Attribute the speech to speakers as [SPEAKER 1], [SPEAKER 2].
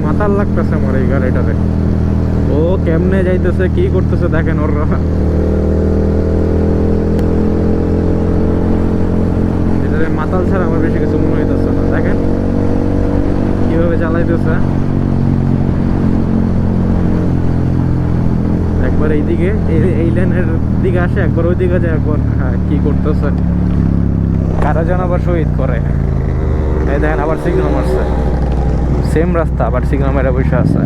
[SPEAKER 1] লাগতেছে আমার এই গাড়িটাতে। ও কেমনে যাইতেছে, কি করতেছে দেখেন ওর এটাতে মাতাল ছাড়া আমার বেশি কিছু মনে হইতেছে না। দেখেন কীভাবে চালাইতেছে। একবার এইদিকে, এই- লেনের দিকে আসে, একবার ওই দিকে যায়, একবার হ্যাঁ কি করতেছে। কারা যেন আবার শহীদ করে। এই দেখেন, আবার সিগন্যাল মারছে। সেম রাস্তা আবার সিগন্যাল মেরে বসে আছে।